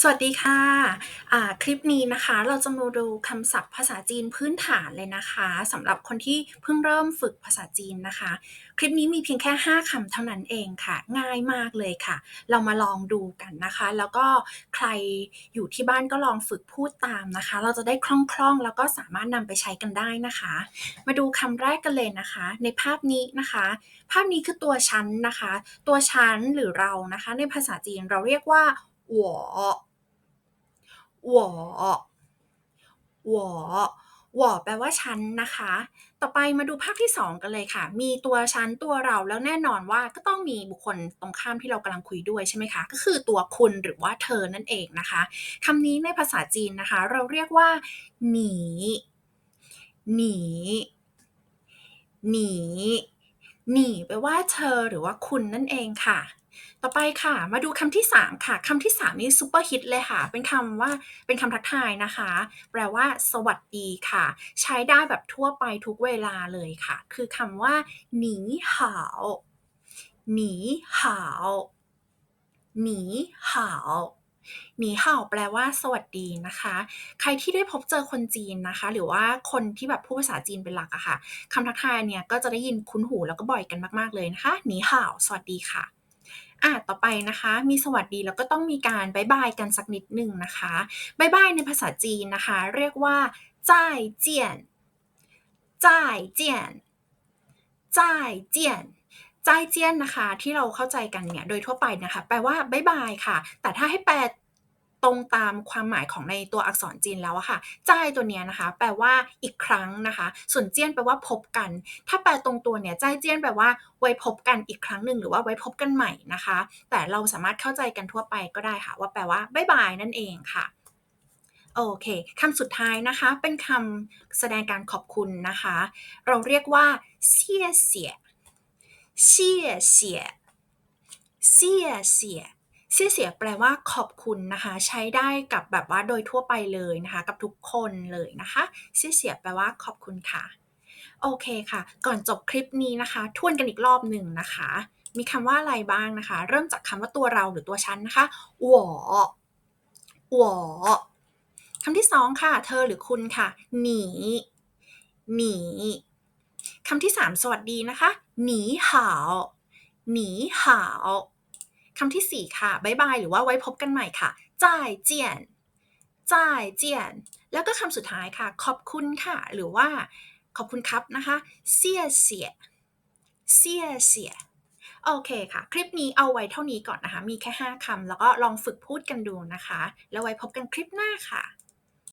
สวัสดีค่ะ อ่า คลิปนี้นะคะ เราจะมาดูคำศัพท์ภาษาจีนพื้นฐานเลยนะคะสำหรับคนที่เพิ่งเริ่มฝึกภาษาจีนนะคะ คลิปนี้มีเพียงแค่ 5คำเท่านั้นเองค่ะ ง่ายมากเลยค่ะ เรามาลองดูกันนะคะ แล้วก็ใครอยู่ที่บ้านก็ลองฝึกพูดตามนะคะ เราจะได้คล่องๆ แล้วก็สามารถนำไปใช้กันได้นะคะ มาดูคำแรกกันเลยนะคะ ในภาพนี้นะคะ ภาพนี้คือตัวฉันนะคะ ตัวฉันหรือเรานะคะ ในภาษาจีนเราเรียกว่า 我我我我แปลว่าฉันนะคะ ต่อไปมาดูภาพที่ 2 กันเลยค่ะ มีตัวฉันตัวเราแล้วแน่นอนว่าก็ต้องมีบุคคลตรงข้ามที่เรากำลังคุยด้วยใช่ไหมคะ ก็คือตัวคุณหรือว่าเธอนั่นเองนะคะคำนี้ในภาษาจีนนะคะ เราเรียกว่า หนี หนี หนี หนีแปลว่าเธอหรือว่าคุณนั่นเองค่ะ ต่อไปค่ะ มาดูคำที่ 3 ค่ะคำที่ 3 นี่ซูเปอร์ฮิตเลยค่ะ เป็นคำว่าเป็นคำทักทายนะคะ แปลว่า สวัสดีค่ะ ใช้ได้แบบทั่วไปทุกเวลาเลยค่ะ คือคำว่าหนีหาวหนีหาวหนีหาว หนีเห่าแปลว่าสวัสดีนะคะ ใครที่ได้พบเจอคนจีนนะคะ หรือว่าคนที่แบบพูดภาษาจีนเป็นหลักอะค่ะคำทักทายเนี่ยก็จะได้ยินคุ้นหูแล้วก็บ่อยกันมาก ๆ เลยนะคะหนีเห่าสวัสดีค่ะอะต่อไปนะคะ มีสวัสดีแล้วก็ต้องมีการบายบายกันสักนิดหนึ่งนะคะบายบายในภาษาจีนนะคะ เรียกว่าจ่ายเจียนจ่ายเจียนจ่ายเจียน จ่ายเจียนนะคะ ที่เราเข้าใจกันเนี่ยโดยทั่วไปนะคะ แปลว่าบายบายค่ะ แต่ถ้าให้แปลตรงตามความหมายของในตัวอักษรจีนแล้วอะค่ะจ่ายตัวเนี้ยนะคะ แปลว่าอีกครั้งนะคะ ส่วนเจี้ยนแปลว่าพบกัน ถ้าแปลตรงตัวเนี่ยจ่ายเจี้ยนแปลว่าไว้พบกันอีกครั้งหนึ่งหรือว่าไว้พบกันใหม่นะคะ แต่เราสามารถเข้าใจกันทั่วไปก็ได้ค่ะ ว่าแปลว่าบายบายนั่นเองค่ะโอเคคำสุดท้ายนะคะเป็นคำแสดงการขอบคุณนะคะ เราเรียกว่าเสียเสีย เสี่ยเสียเสี่ยเสียเสี่ยเสียแปลว่าขอบคุณนะคะ ใช้ได้กับแบบว่าโดยทั่วไปเลยนะคะ กับทุกคนเลยนะคะเสี่ยเสียแปลว่าขอบคุณค่ะ โอเคค่ะ ก่อนจบคลิปนี้นะคะทวนกันอีกรอบหนึ่งนะคะ มีคำว่าอะไรบ้างนะคะ เริ่มจากคำว่าตัวเราหรือตัวฉันนะคะ我我คำที่สองค่ะ เธอหรือคุณค่ะ หนี หนี คำที่สามสวัสดีนะคะ หนีหาวหนีหาวคำที่สี่ค่ะบายบายหรือว่าไว้พบกันใหม่ค่ะจ่ายเจียนจ่ายเจียน แล้วก็คำสุดท้ายค่ะ ขอบคุณค่ะ หรือว่าขอบคุณครับนะคะเสียเสียเสียเสียโอเคค่ะ คลิปนี้เอาไว้เท่านี้ก่อนนะคะ มีแค่ 5คำแล้วก็ลองฝึกพูดกันดูนะคะ แล้วไว้พบกันคลิปหน้าค่ะ